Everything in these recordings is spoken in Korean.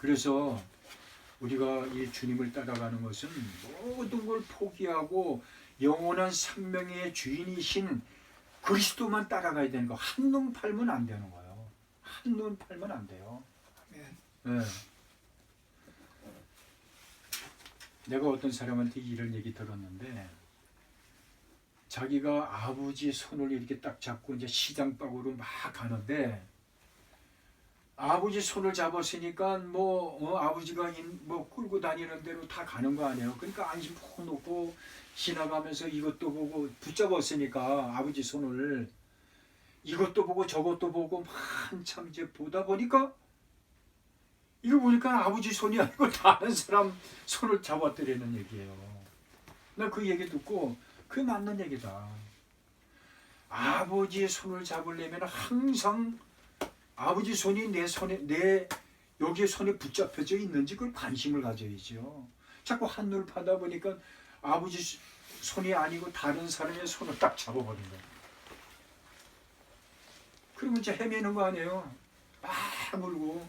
그래서 우리가 이 주님을 따라가는 것은 모든 걸 포기하고 영원한 생명의 주인이신 그리스도만 따라가야 되는 거. 한눈 팔면 안 되는 거예요. 한눈 팔면 안 돼요. 네. 내가 어떤 사람한테 이런 얘기 들었는데 자기가 아버지 손을 이렇게 딱 잡고 이제 시장 밖으로 막 가는데 아버지 손을 잡았으니까 뭐 어, 아버지가 인- 뭐 끌고 다니는 대로 다 가는 거 아니에요. 그러니까 안심 푹 놓고 지나가면서 이것도 보고 붙잡았으니까 아버지 손을 이것도 보고 저것도 보고 한참 이제 보다 보니까 이거 보니까 아버지 손이 아니고 다른 사람 손을 잡았더라는 얘기예요. 나 그 얘기 듣고 그게 맞는 얘기다. 아버지의 손을 잡으려면 항상 아버지 손이 내 손에 내 여기에 손에 붙잡혀져 있는지 그걸 관심을 가져야죠. 자꾸 한눈을 파다 보니까 아버지 수- 손이 아니고 다른 사람의 손을 딱 잡아버린 거예요. 그러면 이제 헤매는 거 아니에요. 막 울고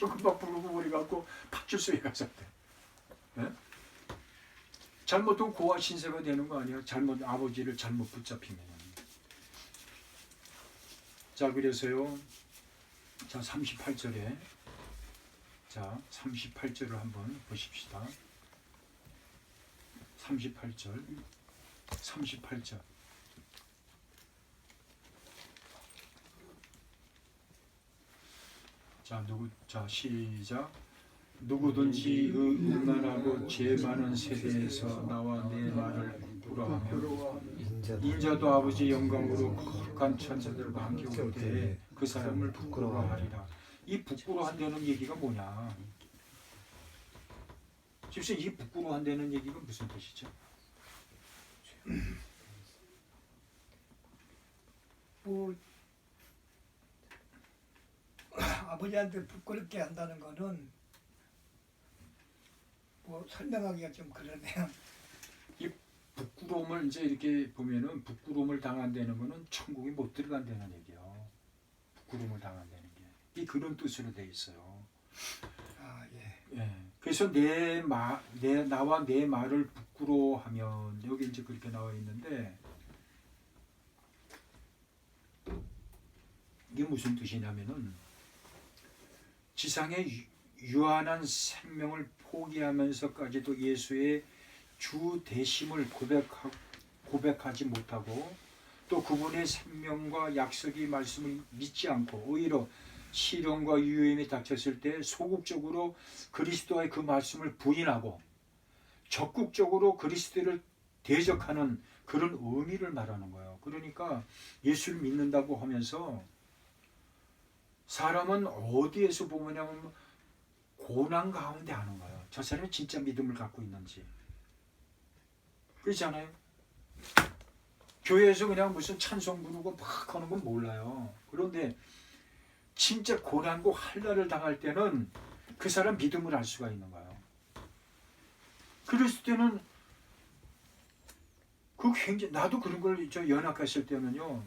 금방 부르고 버리 갖고 파출소에 가셨대. 예? 잘못하면 고아 신세가 되는 거 아니에요? 잘못 아버지를 잘못 붙잡히면. 자 그래서요. 자 38절에 자 38절을 한번 보십시다. 38절 38절 자 누구 자 시작 누구든지 그 음란하고 죄 많은 세대에서 나와 내 말을 부끄러하며 인자도 아버지 영광으로 거룩한 천사들과 함께 올 때에 그 사람을 부끄러워하리라 이 부끄러워한다는 얘기가 뭐냐 집사님 이 부끄러워한다는 얘기가 무슨 뜻이죠? 뭐 아버지한테 부끄럽게 한다는 거는 뭐 설명하기가 좀 그러네요. 부끄러움을 이제 이렇게 보면은 부끄러움을 당한다는 거는 천국에 못 들어간다는 얘기요. 부끄러움을 당한다는 게. 이 그런 뜻으로 돼 있어요. 아 예. 예. 그래서 내 마, 내 나와 내 말을 부끄러워하면 여기 이제 그렇게 나와 있는데 이게 무슨 뜻이냐면은 지상의 유- 유한한 생명을 포기하면서까지도 예수의 주 대심을 고백하, 고백하지 못하고 또 그분의 생명과 약속의 말씀을 믿지 않고 오히려 시련과 유염이 닥쳤을 때 소극적으로 그리스도의 그 말씀을 부인하고 적극적으로 그리스도를 대적하는 그런 의미를 말하는 거예요. 그러니까 예수를 믿는다고 하면서 사람은 어디에서 보냐면 고난 가운데 하는 거예요. 저 사람이 진짜 믿음을 갖고 있는지. 그렇잖아요. 교회에서 그냥 무슨 찬송 부르고 막 하는 건 몰라요. 그런데 진짜 고난고 한란을 당할 때는 그 사람 믿음을 알 수가 있는 거예요. 그랬을 때는 그 굉장히 나도 그런 걸 저 연합했을 때는요.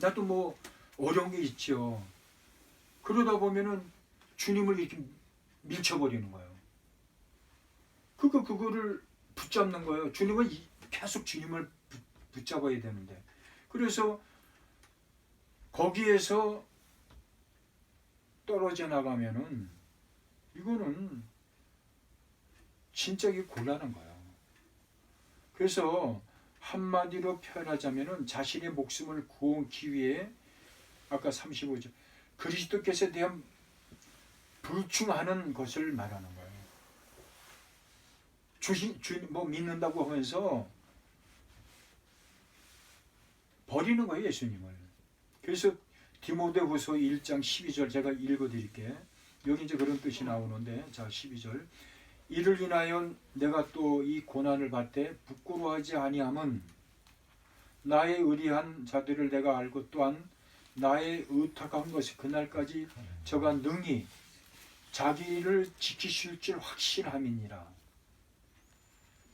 나도 뭐 어려운 게 있죠. 그러다 보면은 주님을 이렇게 밀쳐버리는 거예요. 그거 그거를 붙잡는 거예요. 주님은 이- 계속 주님을 붙- 붙잡아야 되는데. 그래서 거기에서 떨어져 나가면은 이거는 진짜 이게 곤란한 거예요. 그래서 한마디로 표현하자면은 자신의 목숨을 구원기 위해 아까 35절 그리스도께서 대한 불충하는 것을 말하는 거예요. 주신 주뭐 믿는다고 하면서 버리는 거예요 예수님을. 그래서 디모데후서 1장 12절 제가 읽어 드릴게요. 여기 이제 그런 뜻이 나오는데 자 12절 이를 인하여 내가 또 이 고난을 받되 부끄러워하지 아니함은 나의 의리한 자들을 내가 알고 또한 나의 의탁한 것이 그날까지 저가 능히 자기를 지키실 줄 확신함이니라.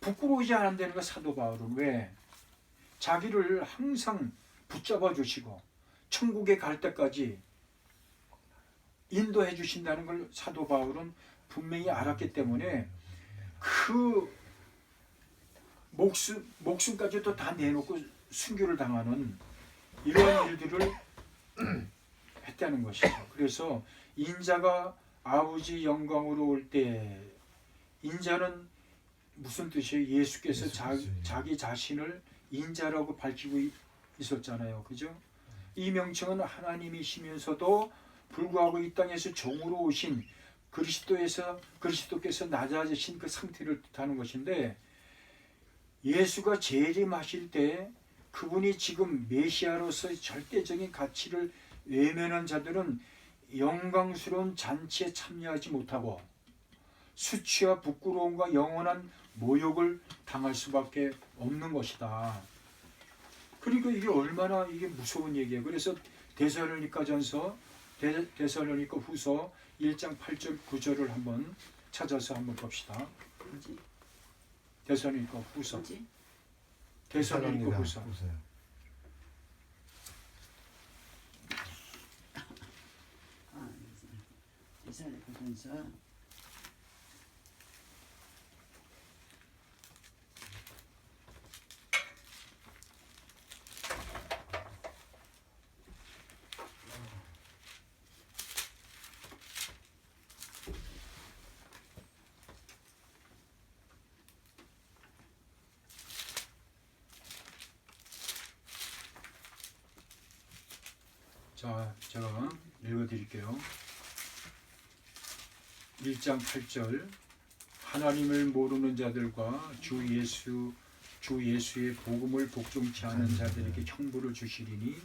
부끄러우지 않는다는 거 사도 바울은 왜? 자기를 항상 붙잡아 주시고 천국에 갈 때까지 인도해 주신다는 걸 사도 바울은 분명히 알았기 때문에 그 목숨 목숨까지도 다 내놓고 순교를 당하는 이런 일들을 했다는 것이죠. 그래서 인자가 아버지 영광으로 올 때 인자는 무슨 뜻이에요? 예수께서 자. 자기 자신을 인자라고 밝히고 있- 있었잖아요. 그죠? 이 명칭은 하나님이시면서도 불구하고 이 땅에서 종으로 오신 그리스도에서 그리스도께서 낮아지신 그 상태를 뜻하는 것인데 예수가 재림하실 때 그분이 지금 메시아로서의 절대적인 가치를 외면한 자들은 영광스러운 잔치에 참여하지 못하고 수치와 부끄러움과 영원한 모욕을 당할 수밖에 없는 것이다. 그러니까 이게 얼마나 이게 무서운 얘기예요. 그래서 데살로니가전서 데- 데살로니가 후서 1장 8절 9절을 한번 찾아서 한번 봅시다. 데살로니가 후서? 데살로니가 후서 보세요. 아, 이사를 보면서 자, 제가 읽어드릴게요. 1장 8절. 하나님을 모르는 자들과 주 예수 주 예수의 복음을 복종치 않은 자들에게 형벌을 주시리니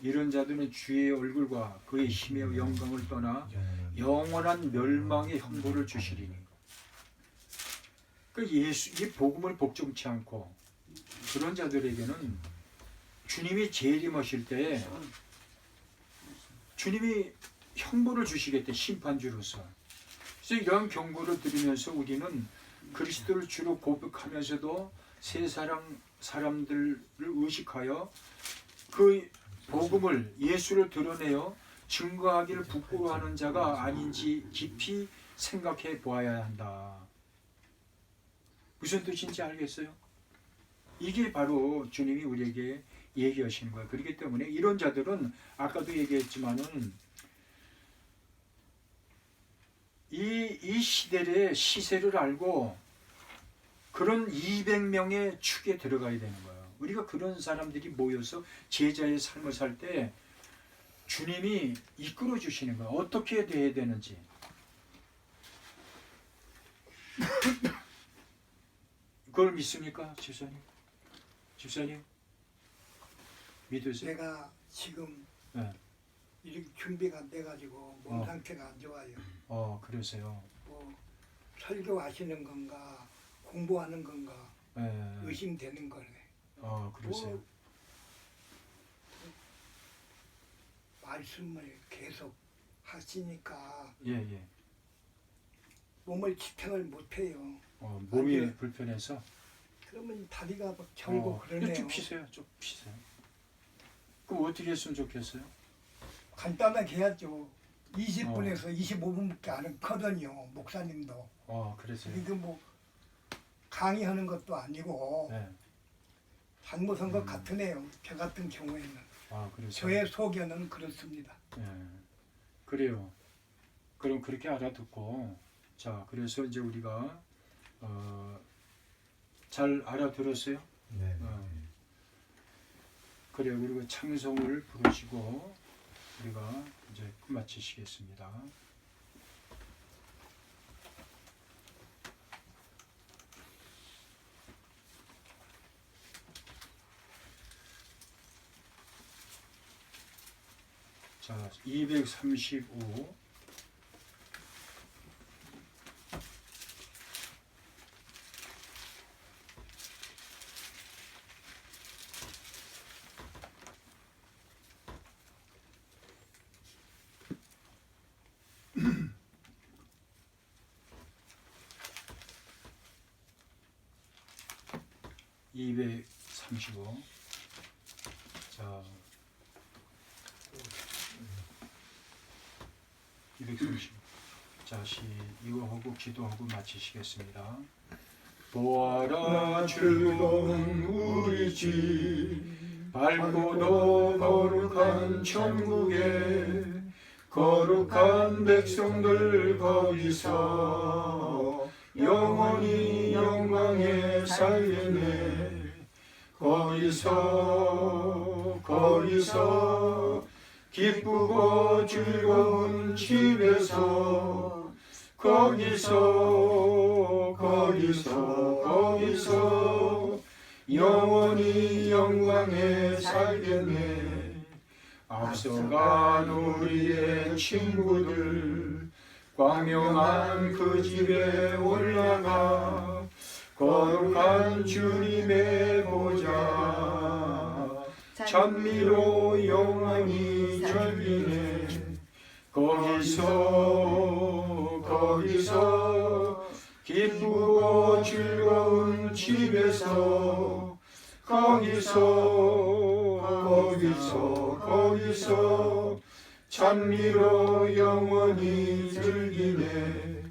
이런 자들은 주의 얼굴과 그의 힘의 영광을 떠나 영원한 멸망의 형벌을 주시리니. 그 예수 이 복음을 복종치 않고 그런 자들에게는 주님이 재림하실 때 주님이 형벌을 주시겠대 심판주로서. 그래서 이러한 경고를 들으면서 우리는 그리스도를 주로 고백하면서도 세 사람 사람들을 의식하여 그 복음을 예수를 드러내어 증거하기를 부끄러워하는 자가 아닌지 깊이 생각해 보아야 한다. 무슨 뜻인지 알겠어요? 이게 바로 주님이 우리에게 얘기하시는 거예요. 그렇기 때문에 이런 자들은 아까도 얘기했지만은 이, 이 시대의 시세를 알고 그런 200명의 축에 들어가야 되는 거예요. 우리가 그런 사람들이 모여서 제자의 삶을 살 때 주님이 이끌어 주시는 거예요. 어떻게 돼야 되는지. 그걸 믿습니까, 집사님? 집사님? 믿으세요? 내가 지금 네. 이렇게 준비가 안 돼가지고 몸 어. 상태가 안 좋아요. 어, 그러세요. 뭐 설교하시는 건가 공부하는 건가 예. 의심되는 거네. 어, 그러세요. 뭐 말씀을 계속 하시니까 예, 예. 몸을 지탱을 못해요. 어, 몸이 아니요. 불편해서. 그러면 다리가 막 절고 어, 그러네요. 쭉 피세요, 쭉 피세요. 그럼 어떻게 했으면 좋겠어요? 간단하게 해야죠. 20분에서 25분밖에 안 하거든요. 목사님도. 어, 그러세요. 이거 뭐 강의하는 것도 아니고 네. 잘못한 것 음. 같으네요. 저 같은 경우에는. 아, 그러세요. 저의 소견은 그렇습니다. 예. 그래요. 그럼 그렇게 알아듣고 자, 그래서 이제 우리가 어, 잘 알아들었어요? 네. 어. 그래요. 그리고 찬송을 부르시고 우리가 이제 끝마치시겠습니다. 자, 235 235. 자. 230. 자, 시 이거 하고 기도하고 마치시겠습니다. 보아라 즐거운 우리 집 밝고도 거룩한 천국에 거룩한 백성들 거기서 영원히 영광에 살겠네 거기서 거기서 기쁘고 즐거운 집에서 거기서 거기서 거기서 영원히 영광에 살겠네. 앞서간 우리의 친구들 광명한 그 집에 올라가 거룩한 주님의 보좌 찬미로 영원히 절기네. 거기서 거기서 기쁘고 즐거운 집에서 거기서 거기서 거기서 찬미로 영원히 즐기네.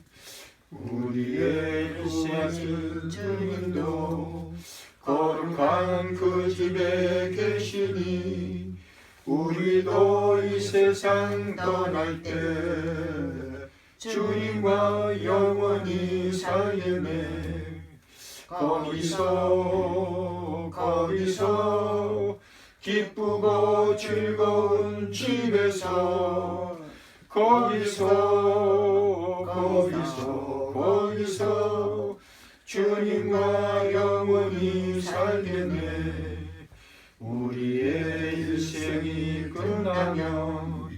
우리의 일생은 주님도 거룩한 그 집에 계시니 우리도 이 세상 떠날 때 주님과 영원히 살겠네 거기서 거기서 기쁘고 즐거운 집에서 거기서 거기서 거기서 주님과 영원히 살겠네. 우리의 일생이 끝나면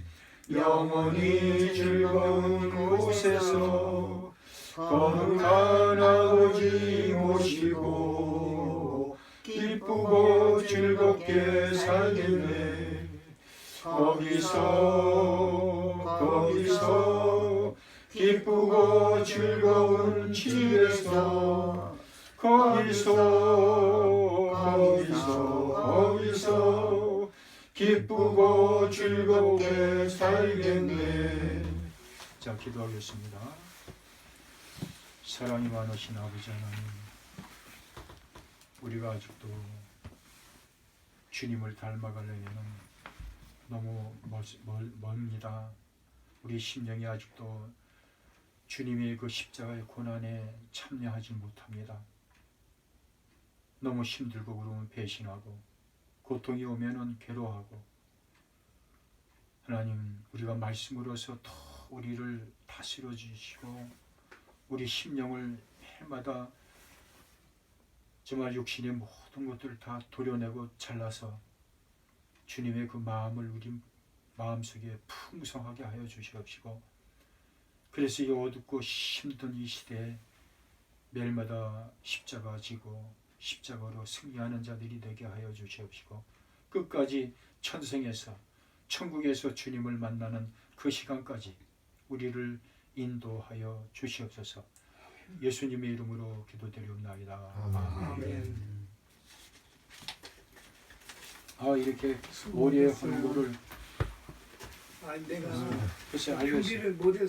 영원히 즐거운 곳에서 거룩한 아버지 모시고 기쁘고 즐겁게 살겠네. 거기서 거기서 기쁘고 즐거운 집에서 거기서 거기서 거기서 기쁘고 즐겁게 살겠네. 자 기도하겠습니다. 사랑이 많으신 아버지 하나님 우리가 아직도 주님을 닮아가려면 너무 멀, 멀, 멀니다. 우리 심령이 아직도 주님의 그 십자가의 고난에 참여하지 못합니다. 너무 힘들고 그러면 배신하고 고통이 오면은 괴로워하고 하나님 우리가 말씀으로서 더 우리를 다스려 주시고 우리 심령을 해마다 정말 육신의 모든 것들을 다 도려내고 잘라서 주님의 그 마음을 우리 마음속에 풍성하게 하여 주시옵시고 그래서 이 어둡고 힘든 이 시대에 매일마다 십자가 지고 십자가로 승리하는 자들이 되게 하여 주시옵시고 끝까지 천성에서 천국에서 주님을 만나는 그 시간까지 우리를 인도하여 주시옵소서 예수님의 이름으로 기도드리옵나이다. 아멘. 아 이렇게 오리의 헌물을 아, 내가 글쎄 못해서